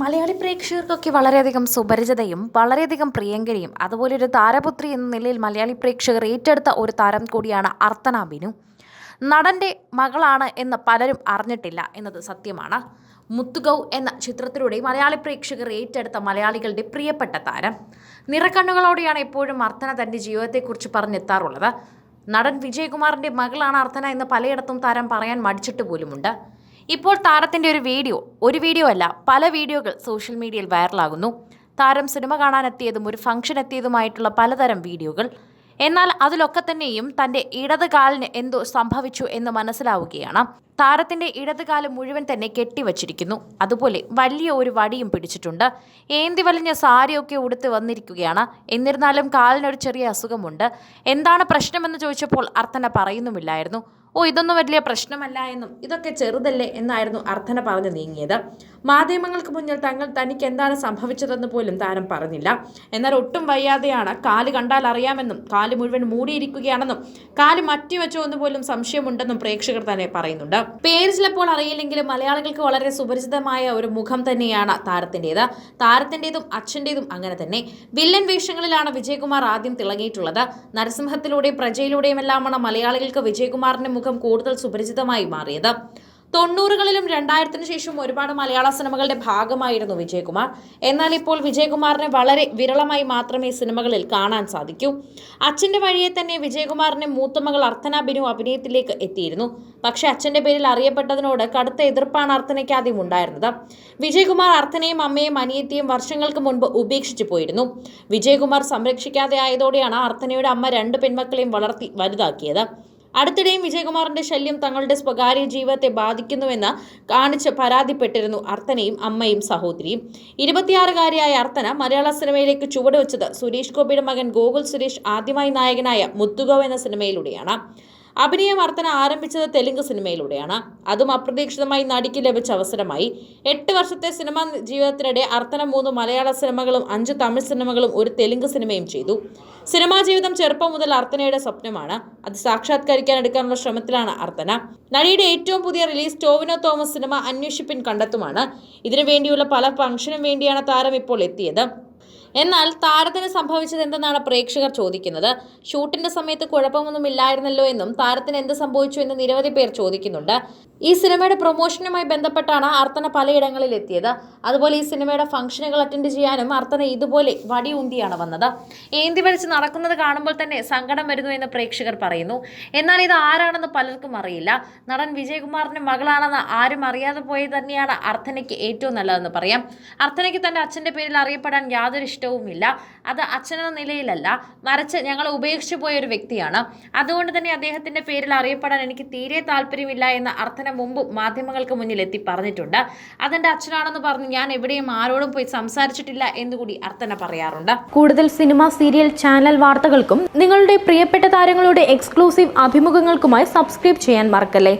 മലയാളി പ്രേക്ഷകർക്കൊക്കെ വളരെയധികം സുപരിചിതയും വളരെയധികം പ്രിയങ്കരിയും. അതുപോലെ ഒരു താരപുത്രി എന്ന നിലയിൽ മലയാളി പ്രേക്ഷകർ ഏറ്റെടുത്ത ഒരു താരം കൂടിയാണ് അർത്തന ബിനു. നടന്റെ മകളാണ് എന്ന് പലരും അറിഞ്ഞിട്ടില്ല എന്നത് സത്യമാണ്. മുത്തുഗൗ എന്ന ചിത്രത്തിലൂടെ മലയാളി പ്രേക്ഷകർ ഏറ്റെടുത്ത മലയാളികളുടെ പ്രിയപ്പെട്ട താരം. നിറക്കണ്ണുകളോടെയാണ് എപ്പോഴും അർത്തന തന്റെ ജീവിതത്തെക്കുറിച്ച് പറഞ്ഞെത്താറുള്ളത്. നടൻ വിജയകുമാറിന്റെ മകളാണ് അർത്തന എന്ന് പലയിടത്തും താരം പറയാൻ മടിച്ചിട്ട് പോലുമുണ്ട്. ഇപ്പോൾ താരത്തിന്റെ ഒരു വീഡിയോ ഒരു വീഡിയോ അല്ല പല വീഡിയോകൾ സോഷ്യൽ മീഡിയയിൽ വൈറലാകുന്നു. താരം സിനിമ കാണാനെത്തിയതും ഒരു ഫംഗ്ഷൻ എത്തിയതുമായിട്ടുള്ള പലതരം വീഡിയോകൾ. എന്നാൽ അതിലൊക്കെ തന്നെയും തന്റെ ഇടത് കാലിന് എന്തോ സംഭവിച്ചു എന്ന് മനസ്സിലാവുകയാണ്. താരത്തിന്റെ ഇടതുകാലം മുഴുവൻ തന്നെ കെട്ടിവച്ചിരിക്കുന്നു. അതുപോലെ വലിയ ഒരു വടിയും പിടിച്ചിട്ടുണ്ട്. ഏന്തി വലിഞ്ഞ സാരിയൊക്കെ ഉടുത്ത് വന്നിരിക്കുകയാണ്. എന്നിരുന്നാലും കാലിനൊരു ചെറിയ അസുഖമുണ്ട്. എന്താണ് പ്രശ്നമെന്ന് ചോദിച്ചപ്പോൾ അർത്ഥന പറയുന്നുമില്ലായിരുന്നു. ഓ ഇതൊന്നും വലിയ പ്രശ്നമല്ല എന്നും ഇതൊക്കെ ചെറുതല്ലേ എന്നായിരുന്നു അർത്ഥന പറഞ്ഞു നീങ്ങിയത്. മാധ്യമങ്ങൾക്ക് മുന്നിൽ തങ്ങൾ തനിക്ക് എന്താണ് സംഭവിച്ചതെന്ന് പോലും താരം പറഞ്ഞില്ല. എന്നാൽ ഒട്ടും വയ്യാതെയാണ് കാൽ കണ്ടാൽ അറിയാമെന്നും കാൽ മുഴുവൻ മൂടിയിരിക്കുകയാണെന്നും കാൽ മറ്റി വെച്ചോ എന്ന് പോലും സംശയമുണ്ടെന്നും പ്രേക്ഷകർ തന്നെ പറയുന്നുണ്ട്. പേര് ചിലപ്പോൾ അറിയില്ലെങ്കിലും മലയാളികൾക്ക് വളരെ സുപരിചിതമായ ഒരു മുഖം തന്നെയാണ് താരത്തിന്റെത്. താരത്തിന്റെതും അച്ഛന്റെതും അങ്ങനെ തന്നെ. വില്ലൻ വേഷങ്ങളിലാണ് വിജയകുമാർ ആദ്യം തിളങ്ങിയിട്ടുള്ളത്. നരസിംഹത്തിലൂടെ പ്രജയിലൂടെയുമെല്ലാമാണ് മലയാളികൾക്ക് വിജയകുമാറിന്റെ മുഖം കൂടുതൽ സുപരിചിതമായി മാറിയത്. തൊണ്ണൂറുകളിലും രണ്ടായിരത്തിന് ശേഷം ഒരുപാട് മലയാള സിനിമകളുടെ ഭാഗമായിരുന്നു വിജയകുമാർ. എന്നാൽ ഇപ്പോൾ വിജയകുമാറിനെ വളരെ വിരളമായി മാത്രമേ സിനിമകളിൽ കാണാൻ സാധിക്കൂ. അച്ഛന്റെ വഴിയെ തന്നെ വിജയകുമാറിന്റെ മൂത്തമകൾ അർത്തന ബിനു അഭിനയത്തിലേക്ക് എത്തിയിരുന്നു. പക്ഷേ അച്ഛന്റെ പേരിൽ അറിയപ്പെട്ടതിനോട് കടുത്ത എതിർപ്പാണ് അർത്തനയ്ക്ക് ആദ്യം ഉണ്ടായിരുന്നത്. വിജയകുമാർ അർത്തനയും അമ്മയും അനിയത്തിയും വർഷങ്ങൾക്ക് മുൻപ് ഉപേക്ഷിച്ചു പോയിരുന്നു. വിജയകുമാർ സംരക്ഷിക്കാതെ ആയതോടെയാണ് അർത്തനയുടെ അമ്മ രണ്ട് പെൺമക്കളെയും വളർത്തി വലുതാക്കിയത്. അടുത്തിടെയും വിജയകുമാറിന്റെ ശല്യം തങ്ങളുടെ സ്വകാര്യ ജീവിതത്തെ ബാധിക്കുന്നുവെന്ന് കാണിച്ച് പരാതിപ്പെട്ടിരുന്നു അർത്തനയും അമ്മയും സഹോദരിയും. ഇരുപത്തിയാറുകാരിയായ അർത്തന മലയാള സിനിമയിലേക്ക് ചുവടുവെച്ചത് സുരേഷ് ഗോപിയുടെ മകൻ ഗോകുൽ സുരേഷ് ആദ്യമായി നായകനായ മുത്തുഗോ എന്ന സിനിമയിലൂടെയാണ്. അഭിനയം അർത്തന ആരംഭിച്ചത് തെലുങ്ക് സിനിമയിലൂടെയാണ്. അതും അപ്രതീക്ഷിതമായി നടിക്ക് ലഭിച്ച അവസരമായി. എട്ട് വർഷത്തെ സിനിമാ ജീവിതത്തിനിടെ അർത്തന മൂന്ന് മലയാള സിനിമകളും അഞ്ച് തമിഴ് സിനിമകളും ഒരു തെലുങ്ക് സിനിമയും ചെയ്തു. സിനിമാ ജീവിതം ചെറുപ്പം മുതൽ അർത്തനയുടെ സ്വപ്നമാണ്. അത് സാക്ഷാത്കരിക്കാൻ എടുക്കാനുള്ള ശ്രമത്തിലാണ് അർത്തന നടിയുടെ ഏറ്റവും പുതിയ റിലീസ് ടോവിനോ തോമസ് സിനിമ അന്വേഷിപ്പിൻ കണ്ടെത്തുമാണ്. ഇതിനു വേണ്ടിയുള്ള പല ഫംഗ്ഷനും വേണ്ടിയാണ് താരം ഇപ്പോൾ എത്തിയത്. എന്നാൽ താരത്തിന് സംഭവിച്ചത് എന്തെന്നാണ് പ്രേക്ഷകർ ചോദിക്കുന്നത്? ഷൂട്ടിന്റെ സമയത്ത് കുഴപ്പമൊന്നും ഇല്ലായിരുന്നല്ലോ എന്നും താരത്തിന് എന്ത് സംഭവിച്ചു എന്ന് നിരവധി പേർ ചോദിക്കുന്നുണ്ട്. ഈ സിനിമയുടെ പ്രൊമോഷനുമായി ബന്ധപ്പെട്ടാണ് അർത്തന പലയിടങ്ങളിൽ എത്തിയത് അതുപോലെ ഈ സിനിമയുടെ ഫംഗ്ഷനുകൾ അറ്റൻഡ് ചെയ്യാനും അർത്തന ഇതുപോലെ വടി ഉണ്ടിയാണ് വന്നത്. ഏന്തി വലിച്ച് നടക്കുന്നത് കാണുമ്പോൾ തന്നെ സങ്കടം വരുന്നു എന്ന് പ്രേക്ഷകർ പറയുന്നു. എന്നാൽ ഇത് ആരാണെന്ന് പലർക്കും അറിയില്ല. നടൻ വിജയകുമാറിന്റെ മകളാണെന്ന് ആരും അറിയാതെ പോയത് തന്നെയാണ് അർത്തനയ്ക്ക് ഏറ്റവും നല്ലതെന്ന് പറയാം. അർത്തനയ്ക്ക് തന്റെ അച്ഛന്റെ പേരിൽ അറിയപ്പെടാൻ യാതൊരു ഇഷ്ടവുമില്ല അത് അച്ഛനെന്ന നിലയിലല്ല. മറിച്ച് ഞങ്ങൾ ഉപേക്ഷിച്ചു പോയ ഒരു വ്യക്തിയാണ്. അതുകൊണ്ട് തന്നെ അദ്ദേഹത്തിന്റെ പേരിൽ അറിയപ്പെടാൻ എനിക്ക് തീരെ താല്പര്യമില്ല എന്ന അർത്ഥന മുമ്പ് മാധ്യമങ്ങൾക്ക് മുന്നിൽ എത്തി പറഞ്ഞിട്ടുണ്ട്. അതെന്റെ അച്ഛനാണെന്ന് പറഞ്ഞ് ഞാൻ എവിടെയും ആരോടും പോയി സംസാരിച്ചിട്ടില്ല എന്നുകൂടി അർത്ഥന പറയാറുണ്ട്. കൂടുതൽ സിനിമ സീരിയൽ ചാനൽ വാർത്തകൾക്കും നിങ്ങളുടെ പ്രിയപ്പെട്ട താരങ്ങളുടെ എക്സ്ക്ലൂസീവ് അഭിമുഖങ്ങൾക്കുമായി സബ്സ്ക്രൈബ് ചെയ്യാൻ മറക്കല്ലേ?